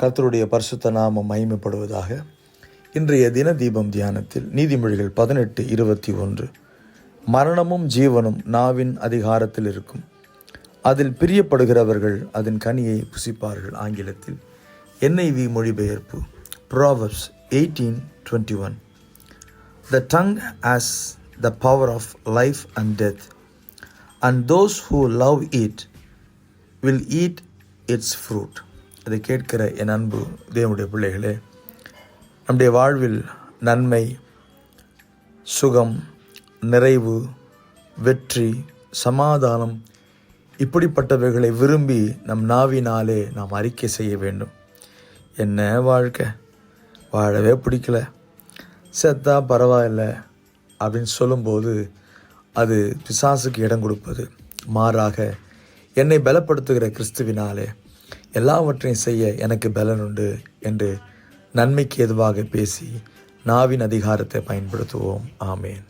கர்த்தருடைய பரிசுத்த நாமம் மகிமைப்படுவதாக இன்றைய தின தீபம் தியானத்தில் நீதிமொழிகள் பதினெட்டு இருபத்தி ஒன்று. மரணமும் ஜீவனும் நாவின் அதிகாரத்தில் இருக்கும். அதில் பிரியப்படுகிறவர்கள் அதன் கனியை புசிப்பார்கள். ஆங்கிலத்தில் என்ஐவி மொழிபெயர்ப்பு Proverbs eighteen twenty one the tongue has the power of life and death and those who love it will eat its fruit அதை கேட்கிற என் அன்பு தேவனுடைய பிள்ளைகளே நம்முடைய வாழ்வில் நன்மை சுகம் நிறைவு வெற்றி சமாதானம் இப்படிப்பட்டவைகளை விரும்பி நம் நாவினாலே நாம் அறிக்கை செய்ய வேண்டும். என்ன வாழ்க்கை? வாழவே பிடிக்கல. செத்தா பரவாயில்ல அப்படின்னு சொல்லும்போது அது பிசாசுக்கு இடம் கொடுப்பது மாறாக என்னை பலப்படுத்துகிற கிறிஸ்துவினாலே எல்லாவற்றையும் செய்ய எனக்கு பலன் உண்டு என்று நன்மைக்கு எதுவாக பேசி நாவின் அதிகாரத்தை பயன்படுத்துவோம். ஆமேன்.